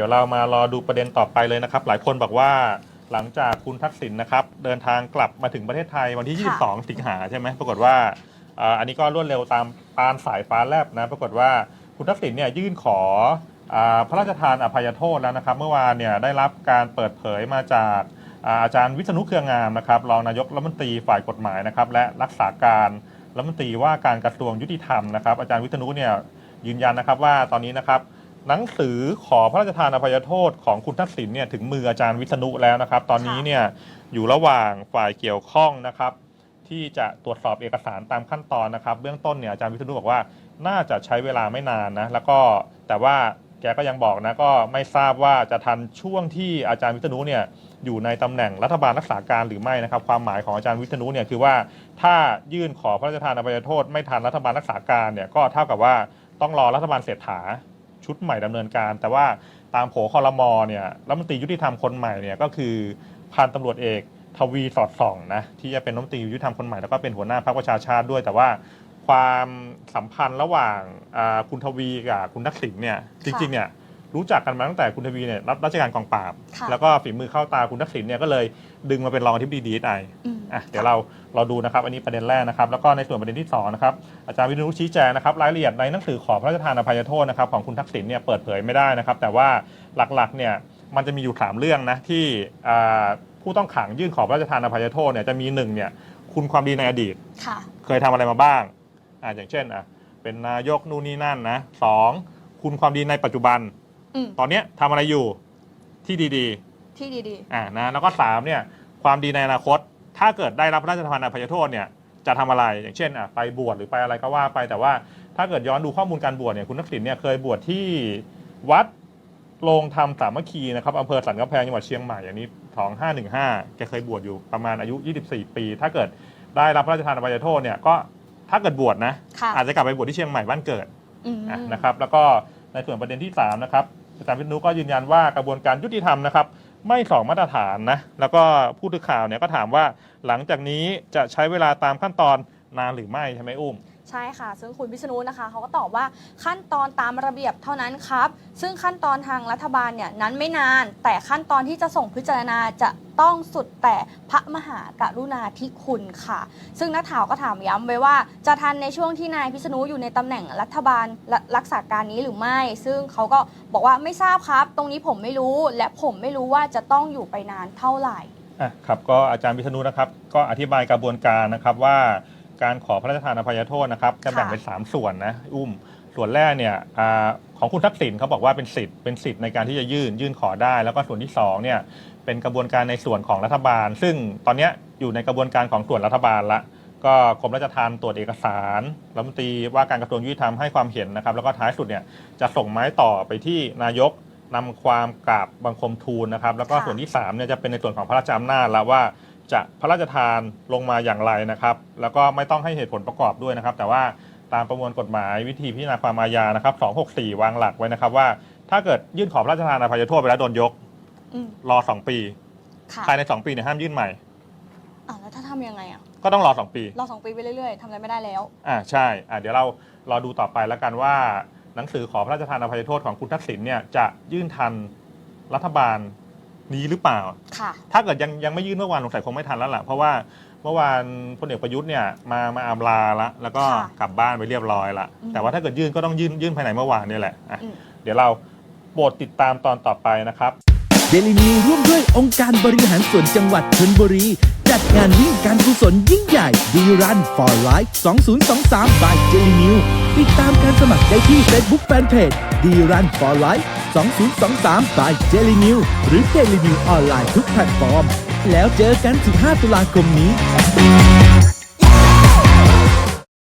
ดี๋ยวเรามารอดูประเด็นต่อไปเลยนะครับ หลายคนบอกว่าหลังจากคุณทักษิณนะครับ เดินทางกลับมาถึงประเทศไทยวันที่ค่ะ22 สิงหาใช่ไหมปรากฏว่าอ่าอันนี้ก็รวดเร็วตามปานสายฟ้าแลบนะ ปรากฏว่าคุณทักษิณเนี่ยยื่นขออาพระราชทานอภัยโทษแล้วนะครับ เมื่อวานเนี่ยได้รับการเปิดเผยมาจากอ่าอาจารย์วิษณุเครืองามนะครับรองนายกรัฐมนตรีฝ่ายกฎหมายนะครับ และรักษาการรัฐมนตรีว่าการกระทรวงยุติธรรมนะครับ อาจารย์วิษณุเนี่ยยืนยันนะครับว่าตอนนี้นะครับ หนังสือขอพระราชทานอภัยโทษของคุณทักษิณเนี่ยถึงมืออาจารย์วิษณุแล้วนะครับ ตอนนี้เนี่ยอยู่ระหว่างฝ่ายเกี่ยวข้องนะครับ ที่จะตรวจสอบเอกสารตามขั้นตอนนะครับ เบื้องต้นเนี่ยอาจารย์วิษณุบอกว่าน่าจะใช้เวลาไม่นานนะแล้วก็แต่ว่าแกก็ยังบอกนะก็ไม่ทราบว่าจะทันช่วงที่อาจารย์วิษณุเนี่ยอยู่ในตำแหน่งรัฐบาลรักษาการหรือไม่นะครับ ความหมายของอาจารย์วิษณุเนี่ยคือว่าถ้ายื่นขอพระราชทานอภัยโทษ ไม่ทันรัฐบาลรักษาการเนี่ยก็เท่ากับว่าต้องรอรัฐบาลเศรษฐา ชุดใหม่ดำเนินการ แต่ว่าตามโผคอรมอเนี่ยรัฐมนตรียุติธรรมคนใหม่เนี่ยก็คือพันตำรวจเอกทวีสอดส่องนะที่จะเป็นรัฐมนตรียุติธรรมคนใหม่แล้วก็เป็นหัวหน้าพรรคประชาชาติด้วย แต่ว่าความสัมพันธ์ระหว่างอ่าคุณทวีกับคุณทักษิณเนี่ยจริงๆเนี่ยรู้จักกันมาตั้งแต่คุณทวีเนี่ยรับราชการกองปราบค่ะแล้วก็ฝีมือเข้าตาคุณทักษิณเนี่ยก็เลยดึงมาเป็นรองอธิบดีดีไอ อืมอะเดี๋ยวเราเราดูนะครับอันนี้ประเด็นแรกนะครับแล้วก็ในส่วนประเด็นที่สองนะครับอาจารย์วิษณุชี้แจงนะครับรายละเอียดในหนังสือขอพระราชทานอภัยโทษนะครับของคุณทักษิณเนี่ยเปิดเผยไม่ได้นะครับ แต่ว่าหลักๆเนี่ยมันจะมีอยู่สามเรื่องนะที่อ่าผู้ต้องขังยื่นขอพระราชทานอภัยโทษเนี่ยจะมีหนึ่งเนี่ยคุณความดีในอดีตค่ะเคยทำอะไรมาบ้างอ่าอย่างเช่นอะเป็นนายกนู่นนี่นั่นนะสองคุณความดีในปัจจุบันอืมตอนเนี้ยทำอะไรอยู่ที่ดีๆ ที่ดีอ่านะแล้วก็สามเนี่ยความดีในอนาคต ถ้าเกิดได้รับพระราชทานอภัยโทษเนี่ยจะทำอะไร อย่างเช่นอะไปบวชหรือไปอะไรก็ว่าไปแต่ว่าถ้าเกิดย้อนดูข้อมูลการบวชเนี่ยคุณทักษิณเนี่ยเคยบวชที่วัดโรงธรรมสามัคคีนะครับอำเภอสันกำแพงจังหวัดเชียงใหม่อันนี้สองห้าหนึ่งห้าแกเคยบวชอยู่ประมาณอายุ 24 ปี ถ้าเกิดได้รับพระราชทานอภัยโทษเนี่ยก็ถ้าเกิดบวชนะๆค่ะอาจจะกลับไปบวชที่เชียงใหม่บ้านเกิดอืมอะนะครับแล้วก็ในส่วนประเด็นที่3นะครับอาจารย์วิษณุก็ยืนยันว่ากระบวนการยุติธรรมนะครับ ไม่สองมาตรฐานนะ แล้วก็ผู้สื่อข่าวเนี่ยก็ถามว่าหลังจากนี้จะใช้เวลาตามขั้นตอนนานหรือไม่ใช่ไหมอุ้ม ใช่ค่ะ ซึ่งคุณวิษณุนะคะเขาก็ตอบว่าขั้นตอนตามระเบียบเท่านั้นครับ ซึ่งขั้นตอนทางรัฐบาลเนี่ยนั้นไม่นาน แต่ขั้นตอนที่จะส่งพิจารณาจะต้องสุดแต่พระมหากรุณาธิคุณค่ะ ซึ่งนักข่าวก็ถามย้ำไว้ว่า จะทันในช่วงที่นายพิษณุอยู่ในตำแหน่งรัฐบาลรัรักษาการนี้หรือไม่ ซึ่งเขาก็บอกว่าไม่ทราบครับ ตรงนี้ผมไม่รู้ และผมไม่รู้ว่าจะต้องอยู่ไปนานเท่าไหร่อะครับก็อาจารย์วิษณุนะครับ ก็อธิบายกระบวนการนะครับว่า การขอพระราชทานอภัยโทษนะครับจะแบ่งเป็น 3 ส่วนนะอุ้ม ส่วนแรกเนี่ยอาของคุณทักษิณเขาบอกว่าเป็นสิทธิ์เป็นสิทธิ์ในการที่จะยื่นยื่นขอได้ แล้วก็ส่วนที่สองเนี่ยเป็นกระบวนการในส่วนของรัฐบาล ซึ่งตอนเนี้ยอยู่ในกระบวนการของส่วนรัฐบาลละ ก็กรมราชทัณฑ์ตรวจเอกสารรัฐมนตรีว่าการกระทรวงยุติธรรมให้ความเห็นนะครับ แล้วก็ท้ายสุดเนี่ยจะส่งไม้ต่อไปที่นายกนำความกราบบังคมทูลนะครับ แล้วก็ค่ะ ส่วนที่3เนี่ยจะเป็นในส่วนของพระราชอำนาจแล้วว่า จะพระราชทานลงมาอย่างไรนะครับ แล้วก็ไม่ต้องให้เหตุผลประกอบด้วยนะครับ แต่ว่าตามประมวลกฎหมายวิธีพิจารณาความอาญานะครับ 264 วางหลักไว้นะครับว่า ถ้าเกิดยื่นขอพระราชทานอภัยโทษไปแล้วโดนยกอืมรอ 2 ปี ค่ะภายใน 2 ปีเนี่ยห้ามยื่นใหม่ อะแล้วถ้าทำยังไงอะก็ต้องรอ 2 ปี รอสองปีไปเรื่อยๆทำอะไรไม่ได้แล้ว อ่าใช่อ่าเดี๋ยวเรารอดูต่อไปแล้วกันว่า หนังสือขอพระราชทานอภัยโทษของคุณทักษิณเนี่ยจะยื่นทันรัฐบาล นี้หรือเปล่า ค่ะ ถ้าเกิดยังยังไม่ยื่นเมื่อวานสงสัยคงไม่ทันแล้วล่ะเพราะว่าเมื่อวานพลเอกประยุทธ์เนี่ยมามาอำลาละแล้วก็ค่ะกลับบ้านไปเรียบร้อยละอืม แต่ว่าถ้าเกิดยื่นก็ต้องยื่นยื่นภายในเมื่อวานนี่แหละอะอืม เดี๋ยวเราโปรดติดตามตอนต่อไปนะครับ เดลินิวร่วมด้วยองค์การบริหารส่วนจังหวัดชนบุรี จัดงานวิ่งการกุศลยิ่งใหญ่ดีรัน for life 2023 by Jellynew ติดตามการสมัครได้ที่ Facebook Fanpage ดีรัน for life 2023 by Jellynew หรือ Jellynew ออนไลน์ทุกแพลตฟอร์ม แล้วเจอกัน 15 ตุลาคมนี้